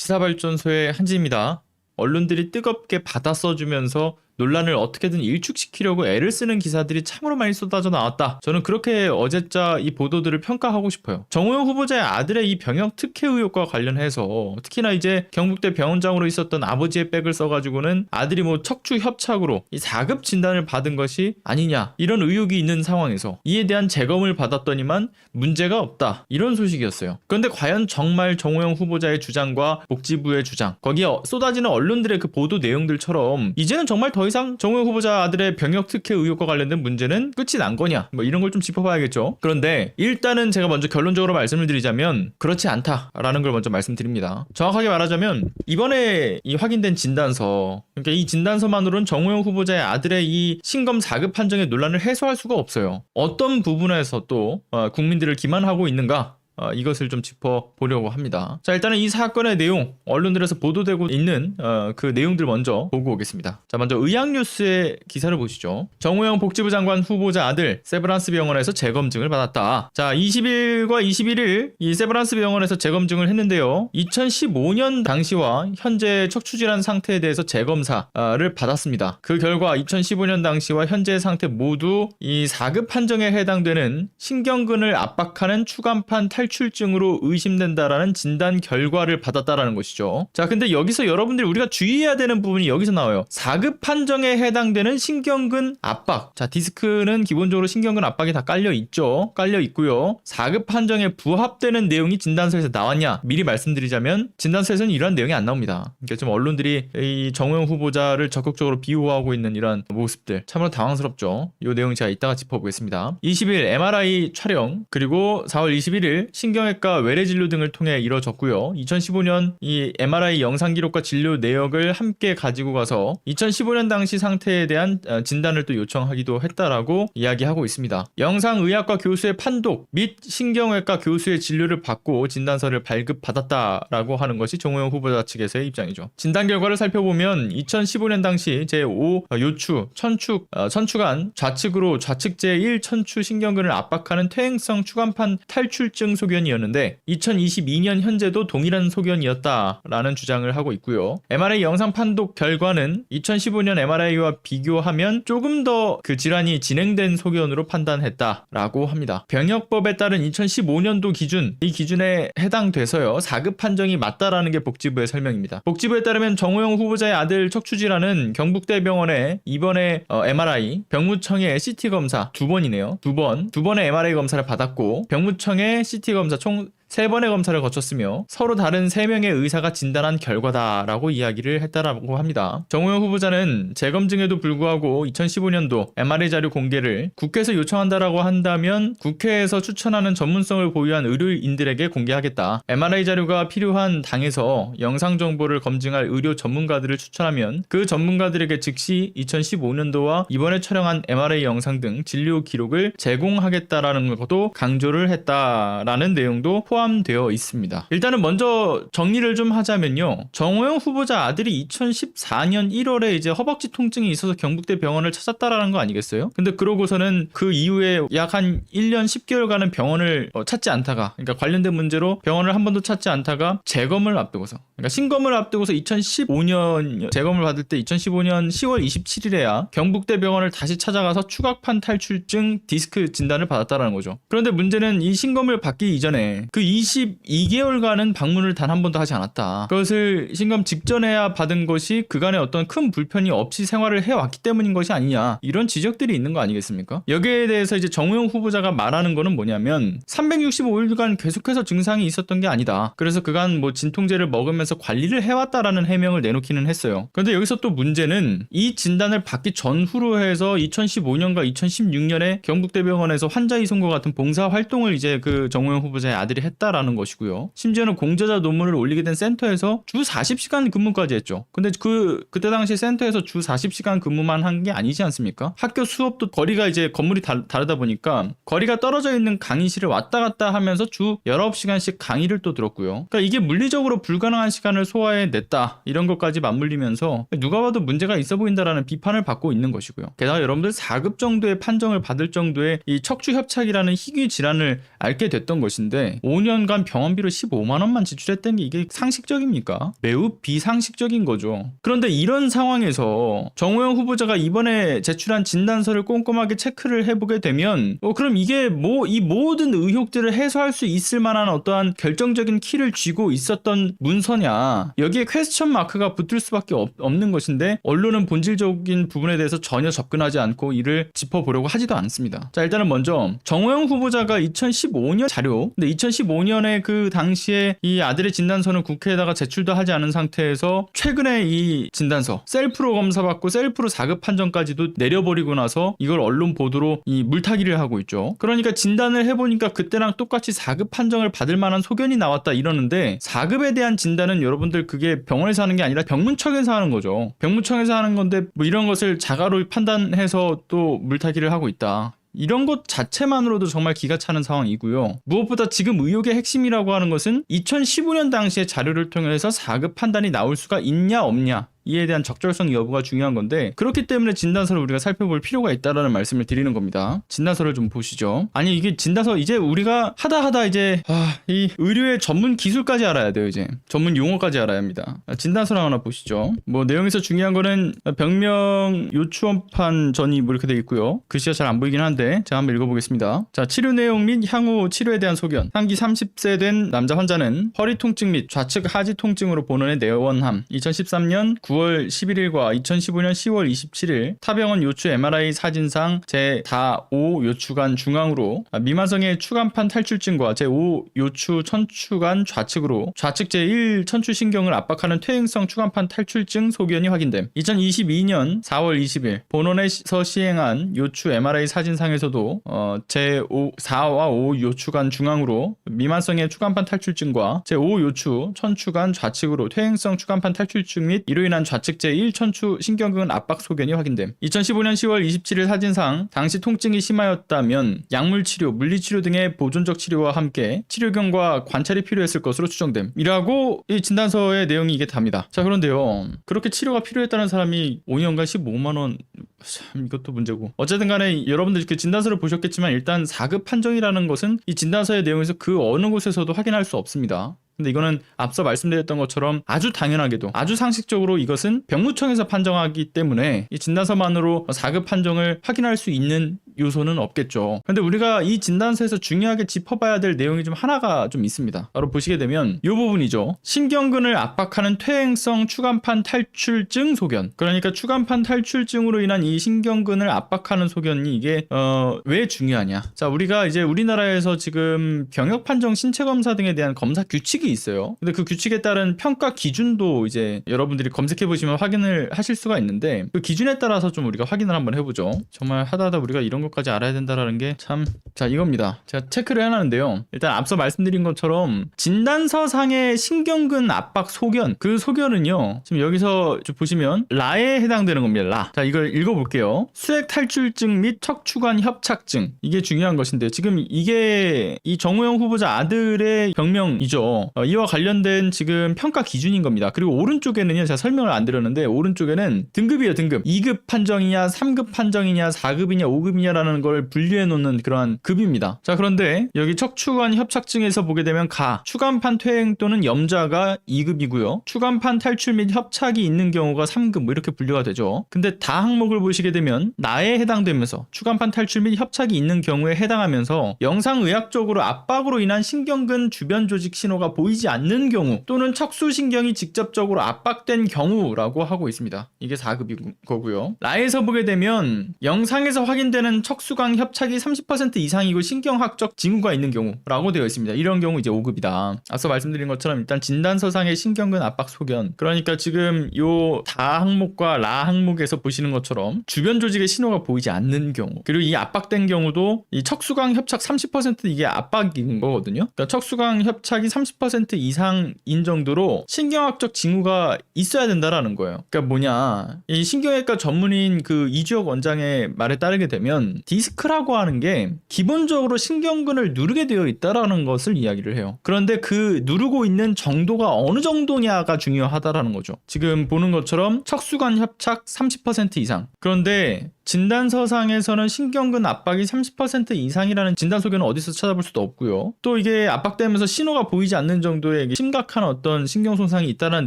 시사발전소의 한지입니다. 언론들이 뜨겁게 받아 써주면서 논란을 어떻게든 일축시키려고 애를 쓰는 기사들이 참으로 많이 쏟아져 나왔다. 저는 그렇게 어제자 이 보도들을 평가하고 싶어요. 정호영 후보자의 아들의 이 병역 특혜 의혹과 관련해서 특히나 이제 경북대 병원장으로 있었던 아버지의 백을 써가지고는 아들이 뭐 척추 협착으로 이 4급 진단을 받은 것이 아니냐 이런 의혹이 있는 상황에서 이에 대한 재검을 받았더니만 문제가 없다 이런 소식이었어요. 그런데 과연 정말 정호영 후보자의 주장과 복지부의 주장 거기에 쏟아지는 언론들의 그 보도 내용들처럼 이제는 정말 더 이상 정호영 후보자 아들의 병역 특혜 의혹과 관련된 문제는 끝이 난 거냐 뭐 이런 걸 좀 짚어봐야겠죠. 그런데 일단은 제가 먼저 결론적으로 말씀을 드리자면 그렇지 않다라는 걸 먼저 말씀드립니다. 정확하게 말하자면 이번에 이 확인된 진단서 그러니까 이 진단서만으로는 정호영 후보자의 아들의 이 신검 4급 판정의 논란을 해소할 수가 없어요. 어떤 부분에서 또 어, 국민들을 기만하고 있는가 어, 이것을 좀 짚어보려고 합니다. 자, 일단은 이 사건의 내용, 언론들에서 보도되고 있는 어, 그 내용들 먼저 보고 오겠습니다. 자, 먼저 의학뉴스의 기사를 보시죠. 정우영 복지부 장관 후보자 아들 세브란스 병원에서 재검증을 받았다. 자, 20일과 21일 이 세브란스 병원에서 재검증을 했는데요. 2015년 당시와 현재 척추질환 상태에 대해서 재검사를 받았습니다. 그 결과 2015년 당시와 현재 상태 모두 이 4급 판정에 해당되는 신경근을 압박하는 추간판 탈 출증으로 의심된다라는 진단 결과를 받았다라는 것이죠. 자, 근데 여기서 여러분들이 우리가 주의해야 되는 부분이 여기서 나와요. 4급 판정에 해당되는 신경근 압박. 자, 디스크는 기본적으로 신경근 압박이 다 깔려 있죠. 깔려 있고요. 4급 판정에 부합되는 내용이 진단서에서 나왔냐? 미리 말씀드리자면 진단서에서는 이러한 내용이 안 나옵니다. 그러니까 좀 언론들이 이 정호영 후보자를 적극적으로 비호하고 있는 이런 모습들 참으로 당황스럽죠. 이 내용 제가 이따가 짚어보겠습니다. 20일 MRI 촬영 그리고 4월 21일 신경외과 외래 진료 등을 통해 이뤄졌고요. 2015년 이 MRI 영상 기록과 진료 내역을 함께 가지고 가서 2015년 당시 상태에 대한 어, 진단을 또 요청하기도 했다라고 이야기하고 있습니다. 영상의학과 교수의 판독 및 신경외과 교수의 진료를 받고 진단서를 발급받았다라고 하는 것이 정호영 후보자 측에서의 입장이죠. 진단 결과를 살펴보면 2015년 당시 제5 요추, 천축, 어, 천추간 좌측으로 좌측 제1 천추 신경근을 압박하는 퇴행성 추간판 탈출증 소견이었는데 2022년 현재도 동일한 소견이었다라는 주장을 하고 있고요. MRI 영상 판독 결과는 2015년 MRI와 비교하면 조금 더 그 질환이 진행된 소견으로 판단했다라고 합니다. 병역법에 따른 2015년도 기준 이 기준에 해당돼서요 4급 판정이 맞다라는 게 복지부의 설명입니다. 복지부에 따르면 정호영 후보자의 아들 척추질환은 경북대병원에 이번에 어, MRI, 병무청의 CT 검사 두 번이네요. 두 번, 두 번의 MRI 검사를 받았고 병무청의 CT 검사 총 세 번의 검사를 거쳤으며 서로 다른 세 명의 의사가 진단한 결과다라고 이야기를 했다라고 합니다. 정호영 후보자는 재검증에도 불구하고 2015년도 MRI 자료 공개를 국회에서 요청한다라고 한다면 국회에서 추천하는 전문성을 보유한 의료인들에게 공개하겠다. MRI 자료가 필요한 당에서 영상 정보를 검증할 의료 전문가들을 추천하면 그 전문가들에게 즉시 2015년도와 이번에 촬영한 MRI 영상 등 진료 기록을 제공하겠다라는 것도 강조를 했다라는 내용도 포함 되어 있습니다. 일단은 먼저 정리를 좀 하자면요. 정호영 후보자 아들이 2014년 1월에 이제 허벅지 통증이 있어서 경북대 병원을 찾았다라는 거 아니겠어요? 근데 그러고서는 그 이후에 약 한 1년 10개월간은 병원을 어, 찾지 않다가 그러니까 관련된 문제로 병원을 한 번도 찾지 않다가 재검을 앞두고서 그러니까 신검을 앞두고서 2015년 재검을 받을 때 2015년 10월 27일에야 경북대 병원을 다시 찾아가서 추각판 탈출증 디스크 진단을 받았다라는 거죠. 그런데 문제는 이 신검을 받기 이전에 그 22개월간은 방문을 단 한 번도 하지 않았다. 그것을 신검 직전에야 받은 것이 그간의 어떤 큰 불편이 없이 생활을 해왔기 때문인 것이 아니냐. 이런 지적들이 있는 거 아니겠습니까? 여기에 대해서 이제 정우영 후보자가 말하는 거는 뭐냐면 365일간 계속해서 증상이 있었던 게 아니다. 그래서 그간 뭐 진통제를 먹으면서 관리를 해왔다라는 해명을 내놓기는 했어요. 그런데 여기서 또 문제는 이 진단을 받기 전후로 해서 2015년과 2016년에 경북대병원에서 환자 이송과 같은 봉사 활동을 이제 그 정우영 후보자의 아들이 했 다라는 것이고요. 심지어는 공저자 논문을 올리게 된 센터에서 주 40시간 근무까지 했죠. 근데 그 그때 당시 센터에서 주 40시간 근무만 한 게 아니지 않습니까? 학교 수업도 거리가 이제 건물이 다, 다르다 보니까 거리가 떨어져 있는 강의실을 왔다 갔다 하면서 주 19시간씩 강의를 또 들었고요. 그러니까 이게 물리적으로 불가능한 시간을 소화해 냈다. 이런 것까지 맞물리면서 누가 봐도 문제가 있어 보인다라는 비판을 받고 있는 것이고요. 게다가 여러분들 4급 정도의 판정을 받을 정도의 이 척추 협착이라는 희귀 질환을 앓게 됐던 것인데 5년 5년간 병원비로 15만 원만 지출했다는 게 이게 상식적입니까? 매우 비상식적인 거죠. 그런데 이런 상황에서 정호영 후보자가 이번에 제출한 진단서를 꼼꼼하게 체크를 해보게 되면 어, 그럼 이게 뭐 이 모든 의혹들을 해소할 수 있을 만한 어떠한 결정적인 키를 쥐고 있었던 문서냐 여기에 퀘스천 마크가 붙을 수밖에 없, 없는 것인데 언론은 본질적인 부분에 대해서 전혀 접근하지 않고 이를 짚어보려고 하지도 않습니다. 자 일단은 먼저 정호영 후보자가 2015년 자료 근데 2015 년에 그 당시에 이 아들의 진단서는 국회에다가 제출도 하지 않은 상태에서 최근에 이 진단서 셀프로 검사받고 셀프로 4급 판정까지도 내려버리고 나서 이걸 언론 보도로 이 물타기를 하고 있죠. 그러니까 진단을 해보니까 그때랑 똑같이 4급 판정을 받을 만한 소견이 나왔다 이러는데 4급에 대한 진단은 여러분들 그게 병원에서 하는 게 아니라 병문청에서 하는 거죠. 병문청에서 하는 건데 뭐 이런 것을 자가로 판단해서 또 물타기를 하고 있다. 이런 것 자체만으로도 정말 기가 차는 상황이고요. 무엇보다 지금 의혹의 핵심이라고 하는 것은 2015년 당시의 자료를 통해서 4급 판단이 나올 수가 있냐 없냐 이에 대한 적절성 여부가 중요한 건데 그렇기 때문에 진단서를 우리가 살펴볼 필요가 있다라는 말씀을 드리는 겁니다. 진단서를 좀 보시죠. 아니 이게 진단서 이제 우리가 하다 하다 이제 아, 이 의료의 전문 기술까지 알아야 돼요 이제 전문 용어까지 알아야 합니다. 아, 진단서를 하나 보시죠. 뭐 내용에서 중요한 거는 병명 요추원판 전이 뭐 이렇게 돼 있고요. 글씨가 잘 안 보이긴 한데 제가 한번 읽어보겠습니다. 자 치료 내용 및 향후 치료에 대한 소견. 상기 30세 된 남자 환자는 허리 통증 및 좌측 하지 통증으로 본원에 내원함. 2013년 9월 11일과 2015년 10월 27일 타병원 요추 MRI 사진상 제4 요추관 중앙으로 아, 미만성의 추간판 탈출증과 제5 요추 천추관 좌측으로 좌측 제1 천추 신경을 압박하는 퇴행성 추간판 탈출증 소견이 확인됨. 2022년 4월 20일 본원에서 시행한 요추 MRI 사진상에서도 어, 제5 4와 5 요추관 중앙으로 미만성의 추간판 탈출증과 제5 요추 천추관 좌측으로 퇴행성 추간판 탈출증 및 이로 인한 좌측 제1 천추 신경근 압박 소견이 확인됨. 2015년 10월 27일 사진상 당시 통증이 심하였다면 약물 치료, 물리 치료 등의 보존적 치료와 함께 치료경과 관찰이 필요했을 것으로 추정됨. 이라고 이 진단서의 내용이 이게 답니다. 자 그런데요. 그렇게 치료가 필요했다는 사람이 5년간 15만 원 참 이것도 문제고 어쨌든 간에 여러분들 그 진단서를 보셨겠지만 일단 4급 판정이라는 것은 이 진단서의 내용에서 그 어느 곳에서도 확인할 수 없습니다. 근데 이거는 앞서 말씀드렸던 것처럼 아주 당연하게도 아주 상식적으로 이것은 병무청에서 판정하기 때문에 이 진단서만으로 4급 판정을 확인할 수 있는 요소는 없겠죠. 근데 우리가 이 진단서에서 중요하게 짚어봐야 될 내용이 좀 하나가 좀 있습니다. 바로 보시게 되면 이 부분이죠. 신경근을 압박하는 퇴행성 추간판 탈출증 소견. 그러니까 추간판 탈출증으로 인한 이 신경근을 압박하는 소견이 이게 어, 왜 중요하냐? 자, 우리가 이제 우리나라에서 지금 병역 판정 신체 검사 등에 대한 검사 규칙이 있어요. 근데 그 규칙에 따른 평가 기준도 이제 여러분들이 검색해 보시면 확인을 하실 수가 있는데 그 기준에 따라서 좀 우리가 확인을 한번 해보죠. 정말 하다 하다 우리가 이런 것까지 알아야 된다라는 게 참 자 이겁니다. 제가 체크를 해놨는데요. 일단 앞서 말씀드린 것처럼 진단서상의 신경근 압박 소견 그 소견은요. 지금 여기서 좀 보시면 라에 해당되는 겁니다. 라. 자 이걸 읽어볼게요. 수액 탈출증 및 척추관 협착증 이게 중요한 것인데 지금 이게 이 정우영 후보자 아들의 병명이죠. 어, 이와 관련된 지금 평가 기준인 겁니다. 그리고 오른쪽에는요. 제가 설명을 안 드렸는데 오른쪽에는 등급이에요. 등급. 2급 판정이냐 3급 판정이냐 4급이냐 5급이냐라 는 걸 분류해 놓는 그러한 급입니다. 자 그런데 여기 척추관 협착증에서 보게 되면 가 추간판 퇴행 또는 염자가 2급이고요. 추간판 탈출 및 협착이 있는 경우가 3급 뭐 이렇게 분류가 되죠. 근데 다 항목을 보시게 되면 나에 해당되면서 추간판 탈출 및 협착이 있는 경우에 해당하면서 영상의학적으로 압박으로 인한 신경근 주변 조직 신호가 보이지 않는 경우 또는 척수신경이 직접적으로 압박된 경우라고 하고 있습니다. 이게 4급인 거고요. 라에서 보게 되면 영상에서 확인되는 척수관 협착이 30% 이상이고 신경학적 징후가 있는 경우라고 되어 있습니다. 이런 경우 이제 5급이다. 앞서 말씀드린 것처럼 일단 진단서상의 신경근 압박 소견. 그러니까 지금 요 다 항목과 라 항목에서 보시는 것처럼 주변 조직의 신호가 보이지 않는 경우. 그리고 이 압박된 경우도 이 척수관 협착 30% 이게 압박인 거거든요. 그러니까 척수관 협착이 30% 이상인 정도로 신경학적 징후가 있어야 된다라는 거예요. 그러니까 뭐냐? 이 신경외과 전문인 그 이주혁 원장의 말에 따르게 되면 디스크라고 하는 게 기본적으로 신경근을 누르게 되어 있다라는 것을 이야기를 해요. 그런데 그 누르고 있는 정도가 어느 정도냐가 중요하다라는 거죠. 지금 보는 것처럼 척수관 협착 30% 이상. 그런데 진단서상에서는 신경근 압박이 30% 이상이라는 진단 소견은 어디서 찾아볼 수도 없고요. 또 이게 압박되면서 신호가 보이지 않는 정도의 심각한 어떤 신경 손상이 있다는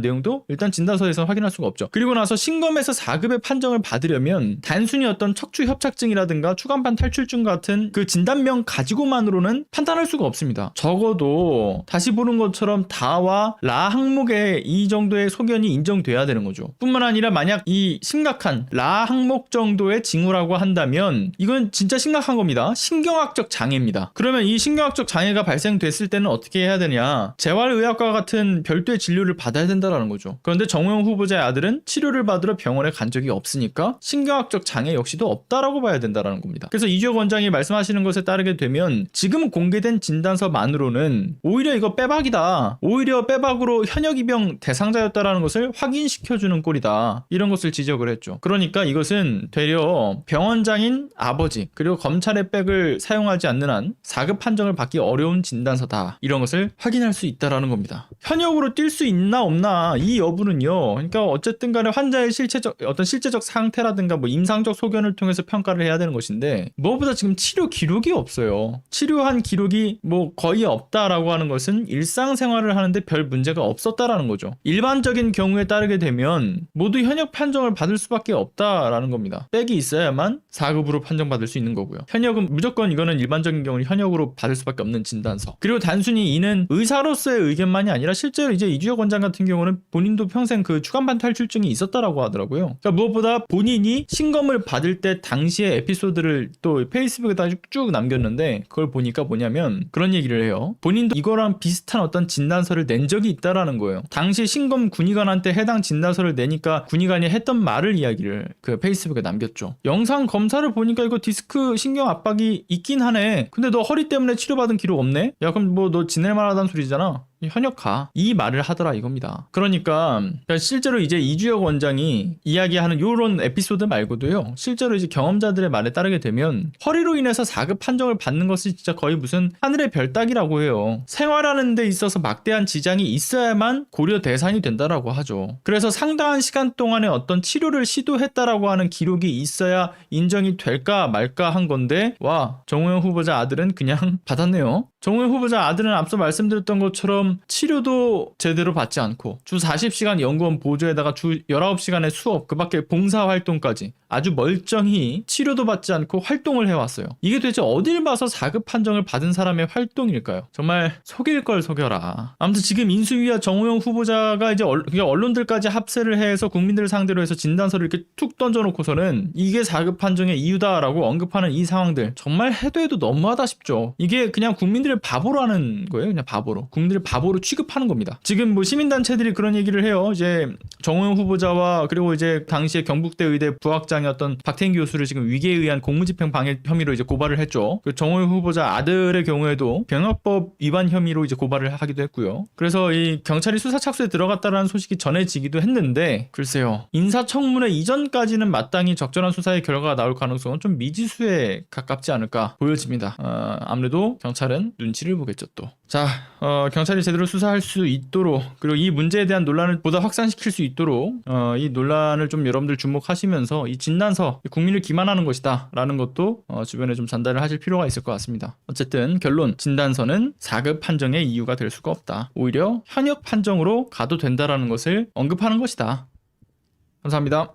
내용도 일단 진단서에서 확인할 수가 없죠. 그리고 나서 신검에서 4급의 판정을 받으려면 단순히 어떤 척추 협착증이라든가 추간판 탈출증 같은 그 진단명 가지고만으로는 판단할 수가 없습니다. 적어도 다시 보는 것처럼 다와 라 항목에 이 정도의 소견이 인정돼야 되는 거죠. 뿐만 아니라 만약 이 심각한 라 항목 정도의 징후라고 한다면 이건 진짜 심각한 겁니다. 신경학적 장애입니다. 그러면 이 신경학적 장애가 발생됐을 때는 어떻게 해야 되냐? 재활의학과 같은 별도의 진료를 받아야 된다라는 거죠. 그런데 정우영 후보자의 아들은 치료를 받으러 병원에 간 적이 없으니까 신경학적 장애 역시도 없다라고 봐야 된다라는 겁니다. 그래서 이주혁 원장이 말씀하시는 것에 따르게 되면 지금 공개된 진단서만으로는 오히려 이거 빼박이다. 오히려 빼박으로 현역이병 대상자였다라는 것을 확인시켜주는 꼴이다. 이런 것을 지적을 했죠. 그러니까 이것은 되려 병원장인 아버지 그리고 검찰의 백을 사용하지 않는 한 4급 판정을 받기 어려운 진단서다. 이런 것을 확인할 수 있다라는 겁니다. 현역으로 뛸 수 있나 없나 이 여부는요. 그러니까 어쨌든 간에 환자의 실체적 어떤 실제적 상태라든가 뭐 임상적 소견을 통해서 평가를 해야 되는 것인데 무엇보다 지금 치료 기록이 없어요. 치료한 기록이 뭐 거의 없다라고 하는 것은 일상생활을 하는데 별 문제가 없었다라는 거죠. 일반적인 경우에 따르게 되면 모두 현역 판정을 받을 수밖에 없다라는 겁니다. 백이 있어야만 4급으로 판정받을 수 있는 거고요. 현역은 무조건 이거는 일반적인 경우는 현역으로 받을 수밖에 없는 진단서. 그리고 단순히 이는 의사로서의 의견만이 아니라 실제로 이제 이주혁 원장 같은 경우는 본인도 평생 그 추간판 탈출증이 있었다라고 하더라고요. 그러니까 무엇보다 본인이 신검을 받을 때 당시의 에피소드를 또 페이스북에다 쭉 남겼는데 그걸 보니까 뭐냐면 그런 얘기를 해요. 본인도 이거랑 비슷한 어떤 진단서를 낸 적이 있다라는 거예요. 당시 신검 군의관한테 해당 진단서를 내니까 군의관이 했던 말을 이야기를 그 페이스북에 남겼죠. 영상 검사를 보니까 이거 디스크 신경 압박이 있긴 하네. 근데 너 허리 때문에 치료받은 기록 없네? 야 그럼 뭐 너 지낼 만하다는 소리잖아. 현역가 이 말을 하더라 이겁니다. 그러니까 실제로 이제 이주혁 원장이 이야기하는 요런 에피소드 말고도요. 실제로 이제 경험자들의 말에 따르게 되면 허리로 인해서 4급 판정을 받는 것이 진짜 거의 무슨 하늘의 별 따기라고 해요. 생활하는 데 있어서 막대한 지장이 있어야만 고려 대상이 된다라고 하죠. 그래서 상당한 시간 동안에 어떤 치료를 시도했다라고 하는 기록이 있어야 인정이 될까 말까 한 건데 와 정우영 후보자 아들은 그냥 받았네요. 정우영 후보자 아들은 앞서 말씀드렸던 것처럼 치료도 제대로 받지 않고 주 40시간 연구원 보조에다가 주 19시간의 수업 그 밖에 봉사 활동까지 아주 멀쩡히 치료도 받지 않고 활동을 해왔어요. 이게 도대체 어딜 봐서 4급 판정을 받은 사람의 활동일까요? 정말 속일 걸 속여라. 아무튼 지금 인수위와 정우영 후보자가 이제 언- 그냥 언론들까지 합세를 해서 국민들을 상대로 해서 진단서를 이렇게 툭 던져놓고서는 이게 4급 판정의 이유다라고 언급하는 이 상황들 정말 해도 해도 너무하다 싶죠. 이게 그냥 국민들 을 바보로 하는 거예요. 그냥 바보로. 국민들을 바보로 취급하는 겁니다. 지금 뭐 시민단체들이 그런 얘기를 해요. 이제 정우영 후보자와 그리고 이제 당시에 경북대 의대 부학장이었던 박태인 교수를 지금 위계에 의한 공무집행 방해 혐의로 이제 고발을 했죠. 그 정우영 후보자 아들의 경우에도 병역법 위반 혐의로 이제 고발을 하기도 했고요. 그래서 이 경찰이 수사 착수에 들어갔다라는 소식이 전해지기도 했는데 글쎄요. 인사청문회 이전까지는 마땅히 적절한 수사의 결과가 나올 가능성은 좀 미지수에 가깝지 않을까 보여집니다. 어, 아무래도 경찰은 눈치를 보겠죠 또. 자, 어, 경찰이 제대로 수사할 수 있도록 그리고 이 문제에 대한 논란을 보다 확산시킬 수 있도록 어, 이 논란을 좀 여러분들 주목하시면서 이 진단서 국민을 기만하는 것이다라는 것도 어, 주변에 좀 전달을 하실 필요가 있을 것 같습니다. 어쨌든 결론 진단서는 4급 판정의 이유가 될 수가 없다. 오히려 현역 판정으로 가도 된다라는 것을 언급하는 것이다. 감사합니다.